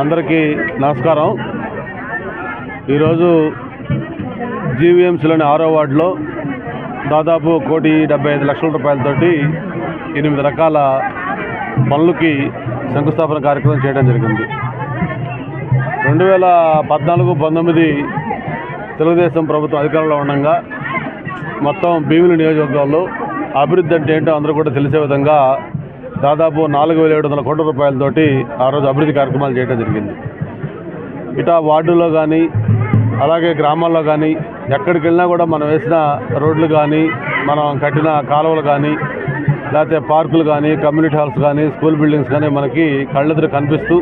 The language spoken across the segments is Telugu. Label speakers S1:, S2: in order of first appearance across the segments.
S1: అందరికీ నమస్కారం. ఈరోజు జీవీఎంసీలోని ఆరో వార్డులో దాదాపు కోటి డెబ్బై ఐదు లక్షల రూపాయలతోటి ఎనిమిది రకాల పనులకి శంకుస్థాపన కార్యక్రమం చేయడం జరిగింది. రెండు వేల పద్నాలుగు పంతొమ్మిది తెలుగుదేశం ప్రభుత్వం అధికారంలో ఉండగా మొత్తం భీమిలి నియోజకవర్గంలో అభివృద్ధి అంటే ఏంటో అందరూ కూడా తెలిసే విధంగా దాదాపు నాలుగు వేల ఏడు వందల కోట్ల రూపాయలతోటి ఆ రోజు అభివృద్ధి కార్యక్రమాలు చేయడం జరిగింది. ఇటా వార్డులో కానీ అలాగే గ్రామాల్లో కానీ ఎక్కడికి వెళ్ళినా కూడా మనం వేసిన రోడ్లు కానీ మనం కట్టిన కాలువలు కానీ లేకపోతే పార్కులు కానీ కమ్యూనిటీ హాల్స్ కానీ స్కూల్ బిల్డింగ్స్ కానీ మనకి కళ్ళెదురు కనిపిస్తూ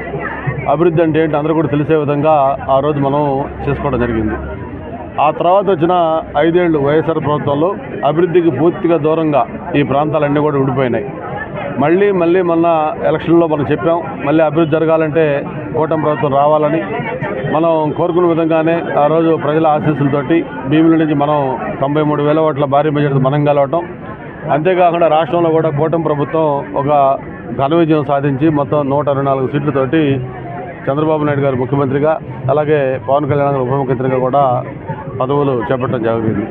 S1: అభివృద్ధి అంటే ఏంటి అందరూ కూడా తెలిసే విధంగా ఆ రోజు మనం చేసుకోవడం జరిగింది. ఆ తర్వాత వచ్చిన ఐదేళ్ళు వైఎస్ఆర్ ప్రభుత్వంలో అభివృద్ధికి పూర్తిగా దూరంగా ఈ ప్రాంతాలన్నీ కూడా ఉండిపోయినాయి. మళ్ళీ మళ్ళీ మొన్న ఎలక్షన్లో మనం చెప్పాం మళ్ళీ అభివృద్ధి జరగాలంటే కూటమి ప్రభుత్వం రావాలని మనం కోరుకున్న విధంగానే ఆ రోజు ప్రజల ఆశీస్సులతోటి భీముల నుంచి మనం తొంభై మూడు వేల ఓట్ల భారీ మెజార్టీ మనం గెలవటం. అంతేకాకుండా రాష్ట్రంలో కూడా కూటమి ప్రభుత్వం ఒక ఘన విజయం సాధించి మొత్తం నూట అరవై నాలుగు సీట్లతోటి చంద్రబాబు నాయుడు గారు ముఖ్యమంత్రిగా అలాగే పవన్ కళ్యాణ్ గారు ఉప ముఖ్యమంత్రిగా కూడా పదవులు చేపట్టడం జరిగింది.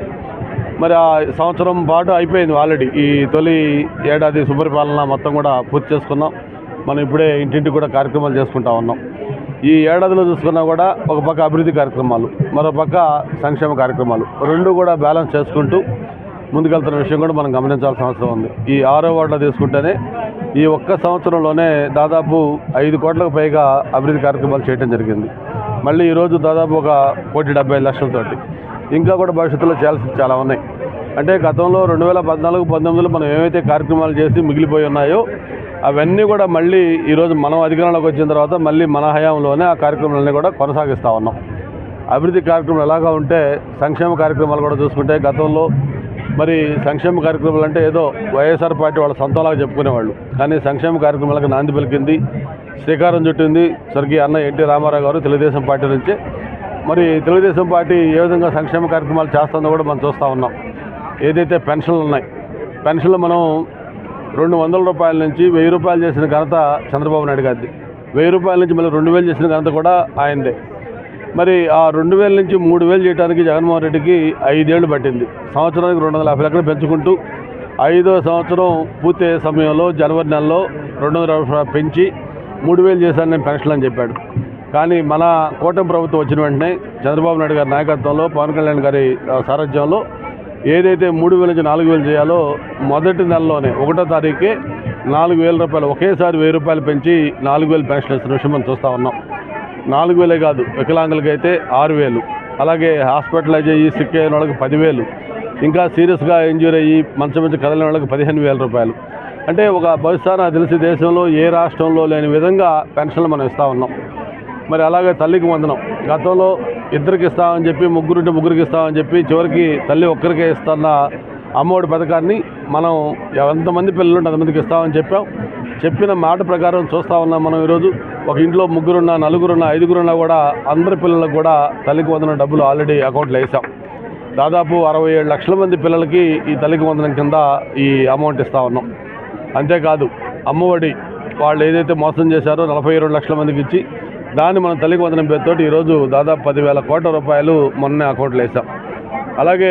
S1: మరి ఆ సంవత్సరం పాటు అయిపోయింది ఆల్రెడీ ఈ తొలి ఏడాది శుభ్రపాలన మొత్తం కూడా పూర్తి చేసుకున్నాం. మనం ఇప్పుడే ఇంటింటికి కూడా కార్యక్రమాలు చేసుకుంటా ఉన్నాం. ఈ ఏడాదిలో చూసుకున్నా కూడా ఒక పక్క అభివృద్ధి కార్యక్రమాలు మరో పక్క సంక్షేమ కార్యక్రమాలు. రెండు కూడా బ్యాలెన్స్ చేసుకుంటూ ముందుకెళ్తున్న విషయం కూడా మనం గమనించాల్సిన అవసరం ఉంది. ఈ ఆరో వార్డులో తీసుకుంటేనే ఈ ఒక్క సంవత్సరంలోనే దాదాపు ఐదు కోట్లకు పైగా అభివృద్ధి కార్యక్రమాలు చేయడం జరిగింది. మళ్ళీ ఈరోజు దాదాపు ఒక కోటి డెబ్బై ఐదు లక్షలతోటి. ఇంకా కూడా భవిష్యత్తులో చేయాల్సి చాలా ఉన్నాయి. అంటే గతంలో రెండు వేల పద్నాలుగు పంతొమ్మిదిలో మనం ఏవైతే కార్యక్రమాలు చేసి మిగిలిపోయి ఉన్నాయో అవన్నీ కూడా మళ్ళీ ఈరోజు మనం అధికారంలోకి వచ్చిన తర్వాత మళ్ళీ మన హయాంలోనే ఆ కార్యక్రమాలన్నీ కూడా కొనసాగిస్తూ ఉన్నాం. అభివృద్ధి కార్యక్రమాలు ఎలాగా ఉంటే సంక్షేమ కార్యక్రమాలు కూడా చూసుకుంటే గతంలో మరి సంక్షేమ కార్యక్రమాలు అంటే ఏదో వైఎస్ఆర్ పార్టీ వాళ్ళ సొంతంలాగా చెప్పుకునేవాళ్ళు. కానీ సంక్షేమ కార్యక్రమాలకు నాంది పలికింది శ్రీకారం చుట్టింది స్వర్గీయ అన్న ఎన్టీ రామారావు గారు తెలుగుదేశం పార్టీ నుంచి. మరి తెలుగుదేశం పార్టీ ఏ విధంగా సంక్షేమ కార్యక్రమాలు చేస్తుందో కూడా మనం చూస్తూ ఉన్నాం. ఏదైతే పెన్షన్లు ఉన్నాయి పెన్షన్లు మనం రెండు వందల రూపాయల నుంచి వెయ్యి రూపాయలు చేసిన ఘనత చంద్రబాబు నాయుడు గారిది. వెయ్యి రూపాయల నుంచి మళ్ళీ రెండు వేలు చేసిన ఘనత కూడా ఆయనదే. మరి ఆ రెండు వేల నుంచి మూడు వేలు చేయడానికి జగన్మోహన్ రెడ్డికి ఐదేళ్ళు పట్టింది. సంవత్సరానికి రెండు వందల యాభై లక్షలు పెంచుకుంటూ ఐదో సంవత్సరం పూర్తయ్యే సమయంలో జనవరి నెలలో రెండు వందల పెంచి మూడు వేలు చేశాను నేను పెన్షన్ అని చెప్పాడు. కానీ మన కూటమి ప్రభుత్వం వచ్చిన వెంటనే చంద్రబాబు నాయుడు గారి నాయకత్వంలో పవన్ కళ్యాణ్ గారి సారథ్యంలో ఏదైతే మూడు వేల నుంచి నాలుగు వేలు చేయాలో మొదటి నెలలోనే ఒకటో తారీఖే నాలుగు వేల రూపాయలు ఒకేసారి వెయ్యి రూపాయలు పెంచి నాలుగు వేలు పెన్షన్ ఇస్తున్న విషయం మనం చూస్తూ ఉన్నాం. నాలుగు వేలే కాదు వికలాంగులకి అయితే ఆరు వేలు అలాగే హాస్పిటలైజ్ అయ్యి సిక్ అయిన వాళ్ళకి పదివేలు ఇంకా సీరియస్గా ఇంజ్యూర్ అయ్యి మంచం మంచి కదలిన వాళ్ళకి పదిహేను వేల రూపాయలు. అంటే ఒక భవిష్యత్తు నాకు తెలిసి దేశంలో ఏ రాష్ట్రంలో లేని విధంగా పెన్షన్లు మనం ఇస్తూ ఉన్నాం. మరి అలాగే తల్లికి వందనం. గతంలో ఇద్దరికి ఇస్తామని చెప్పి ముగ్గురుంటే ముగ్గురికి ఇస్తామని చెప్పి చివరికి తల్లి ఒక్కరికే ఇస్తున్న అమ్మఒడి పథకాన్ని మనం ఎంతమంది పిల్లలు ఉంటే అంతమందికి ఇస్తామని చెప్పాం. చెప్పిన మాట ప్రకారం చూస్తూ ఉన్నాం మనం ఈరోజు. ఒక ఇంట్లో ముగ్గురున్న నలుగురున్న ఐదుగురున్నా కూడా అందరి పిల్లలకు కూడా తల్లికి వందన డబ్బులు ఆల్రెడీ అకౌంట్లో వేసాం. దాదాపు అరవై ఏడు లక్షల మంది పిల్లలకి ఈ తల్లికి వందనం కింద ఈ అమౌంట్ ఇస్తూ ఉన్నాం. అంతేకాదు అమ్మఒడి వాళ్ళు ఏదైతే మోసం చేశారో నలభై రెండు లక్షల మందికి ఇచ్చి దాన్ని మనం తల్లికి వందనం పేరుతో ఈరోజు దాదాపు పదివేల కోట్ల రూపాయలు మొన్నే అకౌంట్లో వేసాం అలాగే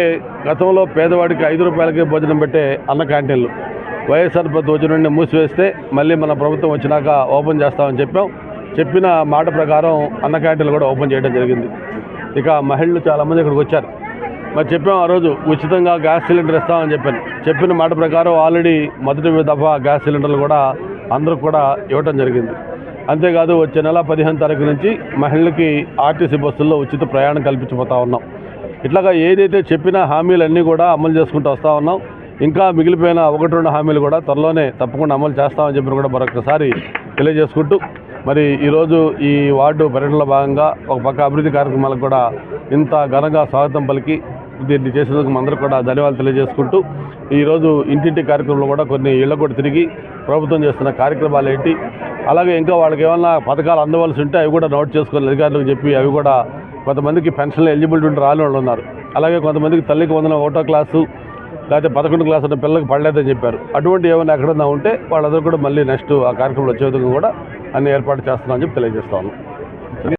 S1: గతంలో పేదవాడికి ఐదు రూపాయలకి భోజనం పెట్టే అన్న క్యాంటీన్లు. వైఎస్ఆర్ ప్రభుత్వం వచ్చిన నుండి మూసివేస్తే మళ్ళీ మన ప్రభుత్వం వచ్చినాక ఓపెన్ చేస్తామని చెప్పాం. చెప్పిన మాట ప్రకారం అన్న క్యాంటీన్లు కూడా ఓపెన్ చేయడం జరిగింది. ఇక మహిళలు చాలామంది ఇక్కడికి వచ్చారు. మరి చెప్పాం ఆ రోజు ఉచితంగా గ్యాస్ సిలిండర్ ఇస్తామని చెప్పాను. చెప్పిన మాట ప్రకారం ఆల్రెడీ మొదటి దఫా గ్యాస్ సిలిండర్లు కూడా అందరికి కూడా ఇవ్వటం జరిగింది. అంతేకాదు వచ్చే నెల పదిహేను తారీఖు నుంచి మహిళలకి ఆర్టీసీ బస్సుల్లో ఉచిత ప్రయాణం కల్పించబోతా ఉన్నాం. ఇట్లాగా ఏదైతే చెప్పిన హామీలన్నీ కూడా అమలు చేసుకుంటూ వస్తూ ఉన్నాం. ఇంకా మిగిలిపోయిన ఒకటి రెండు హామీలు కూడా త్వరలోనే తప్పకుండా అమలు చేస్తామని చెప్పి కూడా మరొకసారి తెలియజేసుకుంటూ మరి ఈరోజు ఈ వార్డు పర్యటనలో భాగంగా ఒక పక్క అభివృద్ధి కార్యక్రమాలకు కూడా ఇంత ఘనంగా స్వాగతం పలికి దీన్ని చేసేందుకు మనందరూ కూడా ధన్యవాదాలు తెలియజేసుకుంటూ ఈరోజు ఇంటింటి కార్యక్రమంలో కూడా కొన్ని ఇళ్ళ కూడా తిరిగి ప్రభుత్వం చేస్తున్న కార్యక్రమాలు ఏంటి? అలాగే ఇంకా వాళ్ళకి ఏమైనా పథకాలు అందవలసి ఉంటే అవి కూడా నోట్ చేసుకొని అధికారులకు చెప్పి అవి కూడా కొంతమందికి పెన్షన్లు ఎలిజిబిలిటీ ఉంటే రాని వాళ్ళు ఉన్నారు. అలాగే కొంతమందికి తల్లికి వందన ఒకటో క్లాసు లేకపోతే పదకొండు క్లాస్ ఉన్న పిల్లలకు పడలేదని చెప్పారు. అటువంటి ఏమైనా ఎక్కడన్నా ఉంటే వాళ్ళందరూ కూడా మళ్ళీ నెక్స్ట్ ఆ కార్యక్రమంలో వచ్చే విధంగా కూడా అన్ని ఏర్పాటు చేస్తున్నామని చెప్పి తెలియజేస్తాను